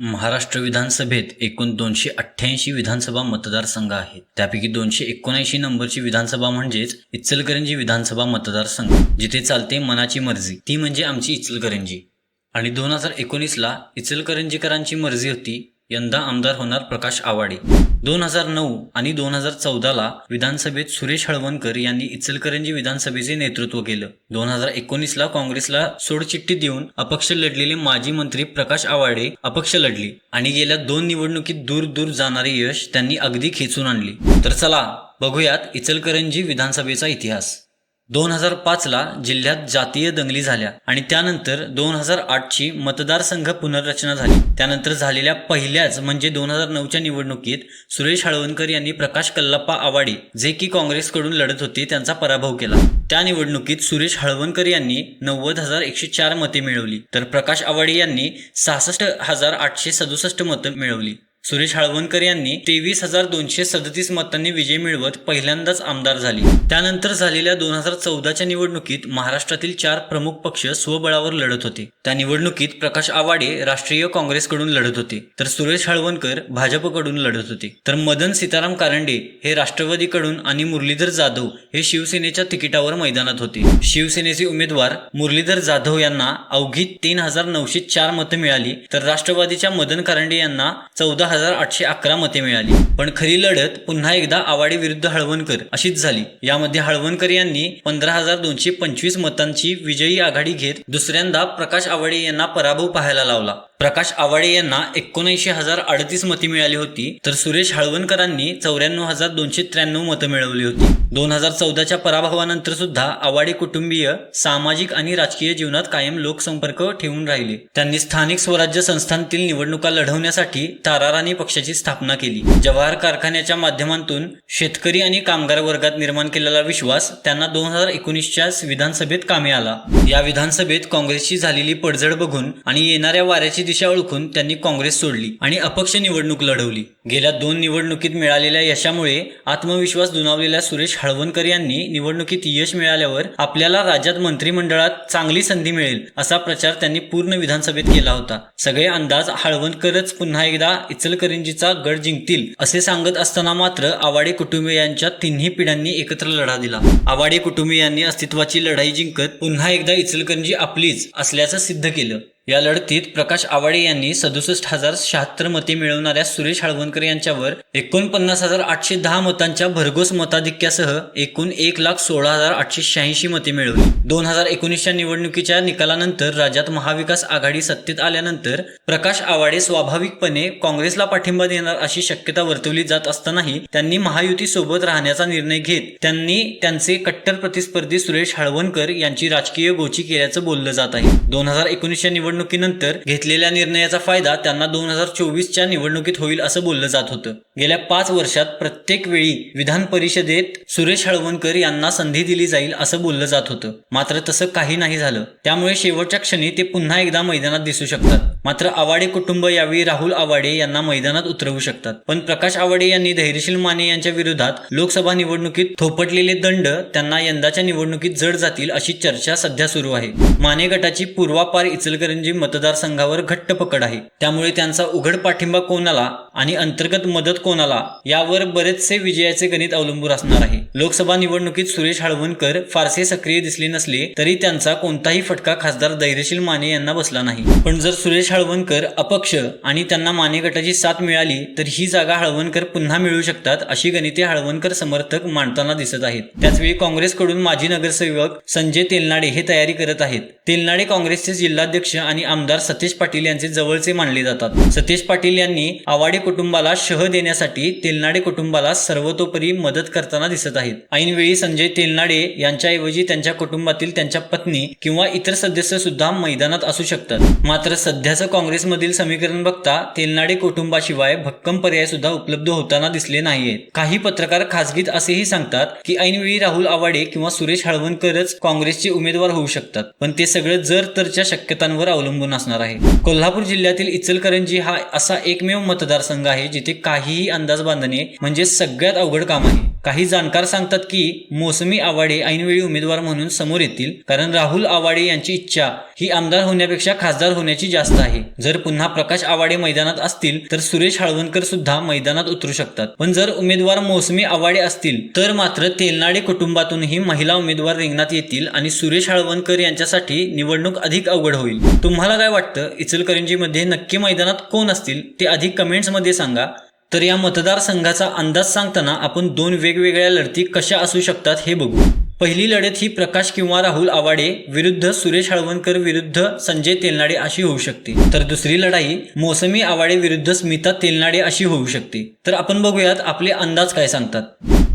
महाराष्ट्र विधानसभेत एकूण दोनशे अठ्ठ्याऐंशी विधानसभा मतदारसंघ आहेत. त्यापैकी दोनशे एकोणऐंशी नंबरची विधानसभा म्हणजेच इचलकरंजी विधानसभा मतदारसंघ जिथे चालते मनाची मर्जी. ती म्हणजे आमची इचलकरंजी. आणि दोन हजार एकोणीसला इचलकरंजीकरांची मर्जी होती यंदा आमदार होणार प्रकाश आवाडे. दोन हजार नऊ आणि दोन हजार चौदाला विधानसभेत सुरेश हळवणकर यांनी इचलकरंजी विधानसभेचे नेतृत्व केलं. दोन हजार एकोणीसला काँग्रेसला सोडचिठ्ठी देऊन अपक्ष लढलेले माजी मंत्री प्रकाश आवाडे अपक्ष लढले आणि गेल्या दोन निवडणुकीत दूर दूर जाणारे यश त्यांनी अगदी खेचून आणले. तर चला बघूयात इचलकरंजी विधानसभेचा इतिहास. दोन हजार पाचला जिल्ह्यात जातीय दंगली झाल्या आणि त्यानंतर दोन हजार आठची मतदारसंघ पुनर्रचना झाली. त्यानंतर झालेल्या पहिल्याच म्हणजे दोन हजार नऊच्या निवडणुकीत सुरेश हळवणकर यांनी प्रकाश कल्लप्पा आवाडे जे की काँग्रेसकडून लढत होते त्यांचा पराभव केला. त्या निवडणुकीत सुरेश हळवणकर यांनी नव्वद हजार एकशे चार मते मिळवली तर प्रकाश आवाडे यांनी सहासष्ट हजार आठशे सदुसष्ट मतं मिळवली. सुरेश हळवणकर यांनी तेवीस हजार दोनशे सदतीस मतांनी विजय मिळवत पहिल्यांदाच आमदार झाले. त्यानंतर झालेल्या दोन हजार चौदाच्या निवडणुकीत महाराष्ट्रातील चार प्रमुख पक्ष स्वबळावर लढत होते. त्या निवडणुकीत प्रकाश आवाडे राष्ट्रीय काँग्रेसकडून लढत होते तर सुरेश हळवणकर भाजपकडून लढत होते. तर मदन सीताराम कारंडे हे राष्ट्रवादीकडून आणि मुरलीधर जाधव हे शिवसेनेच्या तिकिटावर मैदानात होते. शिवसेनेचे उमेदवार मुरलीधर जाधव यांना अवघी तीन हजार नऊशे चार मतं मिळाली तर राष्ट्रवादीच्या मदन कारंडे यांना चौदा हजार आठशे अकरा मते मिळाली. पण खरी लढत पुन्हा एकदा आवाडे विरुद्ध हळवणकर अशीच झाली. यामध्ये हळवणकर यांनी पंधरा हजार दोनशे पंचवीस मतांची विजयी आघाडी घेत दुसऱ्यांदा प्रकाश आवाडे यांना पराभव पाहायला लावला. प्रकाश आवाडे यांना एकोणऐंशी हजार अडतीस मते मिळाली होती तर सुरेश हळवणकरांनी चौऱ्याण्णव हजार दोनशे त्र्याण्णव मतं मिळवली होती. दोन हजार चौदाच्या पराभवानंतर सुद्धा आवाडे कुटुंबीय सामाजिक आणि राजकीय जीवनात कायम लोकसंपर्क ठेवून राहिले. त्यांनी स्थानिक स्वराज्य संस्थांतील निवडणुका लढवण्यासाठी ताराराणी पक्षाची स्थापना केली. जवाहर कारखान्याच्या माध्यमातून शेतकरी आणि कामगार वर्गात निर्माण केलेला विश्वास त्यांना दोन हजार एकोणीसच्या विधानसभेत कामे आला. या विधानसभेत काँग्रेसची झालेली पडझड बघून आणि येणाऱ्या वाऱ्याची दिशा ओळखून त्यांनी काँग्रेस सोडली आणि अपक्ष निवडणूक लढवली. गेल्या दोन निवडणुकीत मिळालेल्या यशामुळे आत्मविश्वास दुणावलेल्या सुरेश हळवणकर यांनी निवडणुकीत यश मिळाल्यावर आपल्याला राज्यात मंत्रिमंडळात चांगली संधी मिळेल असा प्रचार त्यांनी पूर्ण विधानसभेत केला होता. सगळे अंदाज हळवणकरच पुन्हा एकदा इचलकरंजीचा गड जिंकतील असे सांगत असताना मात्र आवाडे कुटुंबियांच्या तिन्ही पिढ्यांनी एकत्र लढा दिला. आवाडे कुटुंबियांनी अस्तित्वाची लढाई जिंकत पुन्हा एकदा इचलकरंजी आपलीच असल्याचं सिद्ध केलं. या लढतीत प्रकाश आवाडे यांनी सदुसष्ट हजार शहात्तर मते मिळवणाऱ्या सुरेश हळवणकर यांच्यावर एकोणपन्नास हजार आठशे दहा मतांच्या भरघोस मताधिक्यासह एकूण एक लाख सोळा हजार आठशे शहाऐंशी मते मिळवली. दोन हजार एकोणीसच्या निवडणुकीच्या निकालानंतर राज्यात महाविकास आघाडी सत्तेत आल्यानंतर प्रकाश आवाडे स्वाभाविकपणे काँग्रेसला पाठिंबा देणार अशी शक्यता वर्तवली जात असतानाही त्यांनी महायुती सोबत राहण्याचा निर्णय घेत त्यांनी त्यांचे कट्टर प्रतिस्पर्धी सुरेश हळवणकर यांची राजकीय गोची केल्याचं बोललं जात आहे. दोन हजार एकोणीसच्या निवडणुकीनंतर घेतलेल्या निर्णयाचा फायदा त्यांना दोन हजार चोवीसच्या निवडणुकीत होईल असं बोललं जात होतं. गेल्या पाच वर्षात प्रत्येक वेळी विधान परिषदेत सुरेश हळवणकर यांना संधी दिली जाईल असं बोललं जात होतं. मात्र तसं काही नाही झालं. त्यामुळे शेवटच्या क्षणी ते पुन्हा एकदा मैदानात दिसू शकतात. मात्र आवाडे कुटुंब यावेळी राहुल आवाडे यांना मैदानात उतरवू शकतात. पण प्रकाश आवाडे यांनी धैर्यशील माने यांच्या विरोधात लोकसभा निवडणुकीत थोपटलेले दंड त्यांना यंदाच्या निवडणुकीत जड जातील अशी चर्चा सध्या सुरू आहे. माने गटाची पूर्वापार इचलकरंजी म्हणजे मतदारसंघावर घट्ट पकड आहे. त्यामुळे त्यांचा उघड पाठिंबा कोणाला आणि अंतर्गत मदत कोणाला यावर बरेचसे विजयाचे गणित अवलंबून असणार आहे. लोकसभा निवडणुकीत सुरेश हळवणकर फारसे सक्रिय दिसले नसले तरी त्यांचा कोणताही फटका खासदार धैर्यशील माने यांना बसला नाही. पण जर सुरेश हळवणकर अपक्ष आणि त्यांना माने गटाची साथ मिळाली तर ही जागा हळवणकर पुन्हा मिळू शकतात अशी गणिते हळवणकर समर्थक मांडताना दिसत आहेत. त्याचवेळी काँग्रेसकडून माजी नगरसेवक संजय तेलनाडे हे तयारी करत आहेत. तेलनाडे काँग्रेसचे जिल्हाध्यक्ष आणि आमदार सतीश पाटील यांचे जवळचे मानले जातात. सतीश पाटील यांनी आवाडे कुटुंबाला शह देण्यासाठी तेलनाडे कुटुंबाला सर्वतोपरी मदत करताना दिसत आहेत. ऐनवेळी संजय तेलनाडे यांच्याऐवजी त्यांच्या कुटुंबातील त्यांच्या पत्नी किंवा इतर सदस्य सुद्धा मैदानात असू शकतात. मात्र सध्याचं काँग्रेसमधील समीकरण बघता तेलनाडे कुटुंबाशिवाय भक्कम पर्याय सुद्धा उपलब्ध होताना दिसले नाहीयेत. काही पत्रकार खासगीत असेही सांगतात की ऐनवेळी राहुल आवाडे किंवा सुरेश हळवणकरच काँग्रेसचे उमेदवार होऊ शकतात. पण ते सगळं जर तरच्या शक्यतांवर अवलंबून असणार आहे. कोल्हापूर जिल्ह्यातील इचलकरंजी हा असा एकमेव मतदारसंघ आहे जिथे काहीही अंदाज बांधणे म्हणजे सगळ्यात अवघड काम आहे. काही जाणकार सांगतात की मोसमी आवाडे ऐनवेळी उमेदवार म्हणून समोर येतील. कारण राहुल आवाडे यांची इच्छा ही आमदार होण्यापेक्षा खासदार होण्याची जास्त आहे. जर पुन्हा प्रकाश आवाडे मैदानात असतील तर सुरेश हळवणकर सुद्धा मैदानात उतरू शकतात. पण जर उमेदवार मोसमी आवाडे असतील तर मात्र तेलनाडे कुटुंबातूनही महिला उमेदवार रिंगणात येतील आणि सुरेश हळवणकर यांच्यासाठी निवडणूक अधिक अवघड होईल. तुम्हाला काय वाटतं? इचलकरंजीमध्ये नक्की मैदानात कोण असतील? ते अधिक कमेंट्समध्ये सांगा. तर या मतदारसंघाचा अंदाज सांगताना आपण दोन वेगवेगळ्या लढती कशा असू शकतात हे बघू. पहिली लढत ही प्रकाश किंवा राहुल आवाडे विरुद्ध सुरेश हळवणकर विरुद्ध संजय तेलनाडे अशी होऊ शकते. तर दुसरी लढाई मोसमी आवाडे विरुद्ध स्मिता तेलनाडे अशी होऊ शकते. तर आपण बघूयात आपले अंदाज काय सांगतात.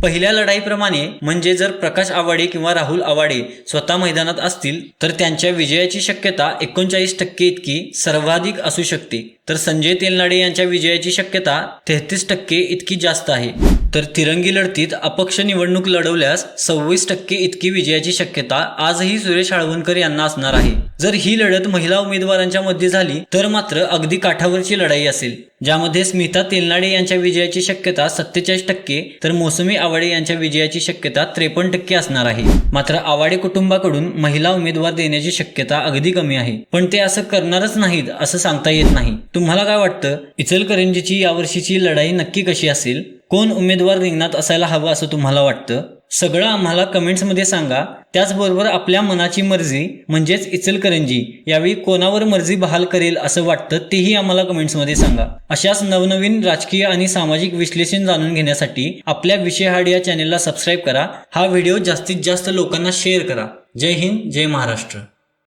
पहिल्या लढाईप्रमाणे म्हणजे जर प्रकाश आवाडे किंवा राहुल आवाडे स्वतः मैदानात असतील तर त्यांच्या विजयाची शक्यता एकोणचाळीस टक्के इतकी सर्वाधिक असू शकते. तर संजय तेलनाडे यांच्या विजयाची शक्यता तेहतीस टक्के इतकी जास्त आहे. तर तिरंगी लढतीत अपक्ष निवडणूक लढवल्यास सव्वीस टक्के इतकी विजयाची शक्यता आजही सुरेश हळवणकर यांना असणार आहे. जर ही लढत महिला उमेदवारांच्या मध्ये झाली तर मात्र अगदी काठावरची लढाई असेल. ज्यामध्ये स्मिता तेलनाडे यांच्या विजयाची शक्यता सत्तेचाळीस टक्के तर मोसमी आवाडे यांच्या विजयाची शक्यता त्रेपन्न टक्के असणार आहे. मात्र आवाडे कुटुंबाकडून महिला उमेदवार देण्याची शक्यता अगदी कमी आहे. पण ते असं करणारच नाहीत असं सांगता येत नाही. तुम्हाला काय वाटतं? इचलकरंजीची यावर्षीची लढाई नक्की कशी असेल? कोण उमेदवार रिंगणात असायला हवं असं तुम्हाला वाटतं? सगळं आम्हाला कमेंट्समध्ये सांगा. त्याचबरोबर आपल्या मनाची मर्जी म्हणजेच इचलकरंजी यावेळी कोणावर मर्जी बहाल करेल असं वाटतं तेही आम्हाला कमेंट्समध्ये सांगा. अशाच नवनवीन राजकीय आणि सामाजिक विश्लेषण जाणून घेण्यासाठी आपल्या विषय हाड या चॅनेलला सबस्क्राईब करा. हा व्हिडिओ जास्तीत जास्त लोकांना शेअर करा. जय हिंद जय महाराष्ट्र.